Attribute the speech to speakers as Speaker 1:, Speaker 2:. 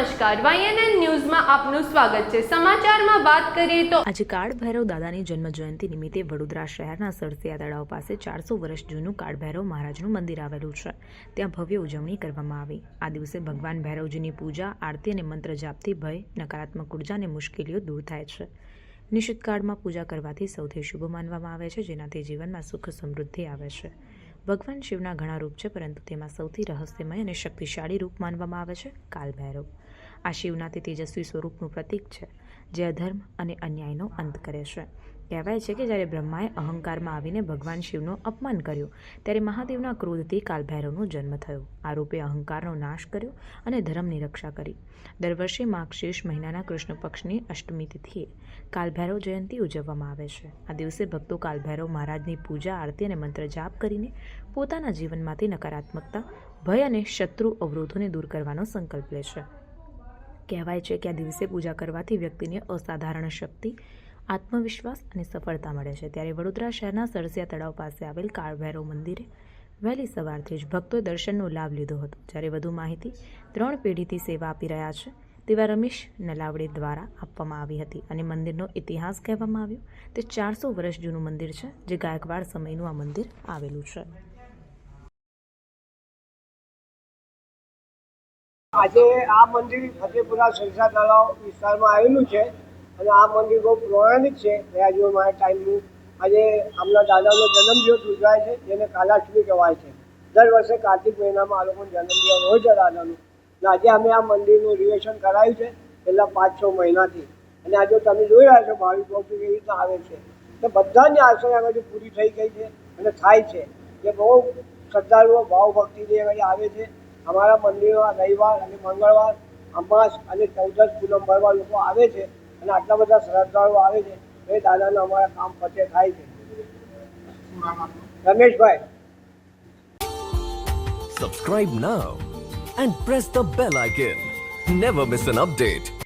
Speaker 1: નમસ્કાર. વાયએનએન ન્યૂઝમાં આપનું સ્વાગત છે. સમાચારમાં વાત કરીએ તો
Speaker 2: આજે કાળ ભૈરવ દાદાની જન્મ જયંતિ નિમિત્તે વડોદરા શહેરના સરસિયા તળાવ પાસે ચારસો વર્ષ જૂનું કાળ ભૈરવ મહારાજનું મંદિર આવેલું છે. ત્યાં ભવ્ય ઉજવણી કરવામાં આવી. આ દિવસે ભગવાન ભૈરવજીની પૂજા, આરતી અને મંત્ર જાપથી ભય, નકારાત્મક ઊર્જા અને મુશ્કેલીઓ દૂર થાય છે. નિશ્ચિત કાળમાં પૂજા કરવાથી સૌથી શુભ માનવામાં આવે છે, જેનાથી જીવનમાં સુખ સમૃદ્ધિ આવે છે. ભગવાન શિવના ઘણા રૂપ છે, પરંતુ તેમાં સૌથી રહસ્યમય અને શક્તિશાળી રૂપ માનવામાં આવે છે કાલ ભૈરવ આ શિવના તે તેજસ્વી સ્વરૂપનું પ્રતીક છે, જે અધર્મ અને અન્યાયનો અંત કરે છે. કહેવાય છે કે જ્યારે બ્રહ્માએ અહંકારમાં આવીને ભગવાન શિવનું અપમાન કર્યું, ત્યારે મહાદેવના ક્રોધથી કાલભૈરવનો જન્મ થયો. આ અહંકારનો નાશ કર્યો અને ધર્મની રક્ષા કરી. દર વર્ષે માર્ગશીર્ષ મહિનાના કૃષ્ણ પક્ષની અષ્ટમી તિથિએ કાલભૈરવ જયંતિ ઉજવવામાં આવે છે. આ દિવસે ભક્તો કાલભૈરવ મહારાજની પૂજા, આરતી અને મંત્ર જાપ કરીને પોતાના જીવનમાંથી નકારાત્મકતા, ભય અને શત્રુ અવરોધોને દૂર કરવાનો સંકલ્પ લે છે. કહેવાય છે કે આ દિવસે પૂજા કરવાથી વ્યક્તિને અસાધારણ શક્તિ આત્મવિશ્વાસ અને સફળતા મળે છે. ત્યારે વડોદરા શહેરના સરસિયા તળાવ પાસે આવેલ કાળભૈરવ મંદિરે વહેલી સવારથી જ ભક્તોએ દર્શનનો લાભ લીધો હતો. જ્યારે વધુ માહિતી ત્રણ પેઢીથી સેવા આપી રહ્યા છે, તેવા રમેશ નલાવડે દ્વારા આપવામાં આવી હતી અને મંદિરનો ઇતિહાસ કહેવામાં આવ્યો. તે ચારસો વર્ષ જૂનું મંદિર છે, જે ગાયકવાડ સમયનું આ મંદિર આવેલું છે.
Speaker 3: આજે આ મંદિર ફતેપુરા સરસા તળાવ વિસ્તારમાં આવેલું છે. અને આ મંદિર બહુ પૌરાણિક છે. રહ્યા મારા ટાઈમનું આજે આમના દાદાનો જન્મદિવસ ઉજવાય છે, જેને કાલાષ્ટમી કહેવાય છે. દર વર્ષે કાર્તિક મહિનામાં આ લોકોનો જન્મદિવસ હોય છે દાદાનું. અને આજે અમે આ મંદિરનું રિવેશન કરાવ્યું છે છેલ્લા પાંચ છ મહિનાથી. અને આજે તમે જોઈ રહ્યા છો ભાવિક કેવી રીતે આવે છે. તો બધાની આશા આગળ પૂરી થઈ ગઈ છે અને થાય છે. જે બહુ શ્રદ્ધાળુઓ, ભાવભક્તિથી આગળ આવે છે. અમારા મંદિરમાં રવિવાર અને મંગળવાર, અમાસ અને ચૌદસ પૂનમ ભરવા લોકો આવે છે. અને આટલા બધા શ્રદ્ધાળુઓ આવે છે એ દાદાના અમારા કામ ફતે થાય છે Rameshbhai
Speaker 4: Subscribe now and press the bell icon. Never miss an update.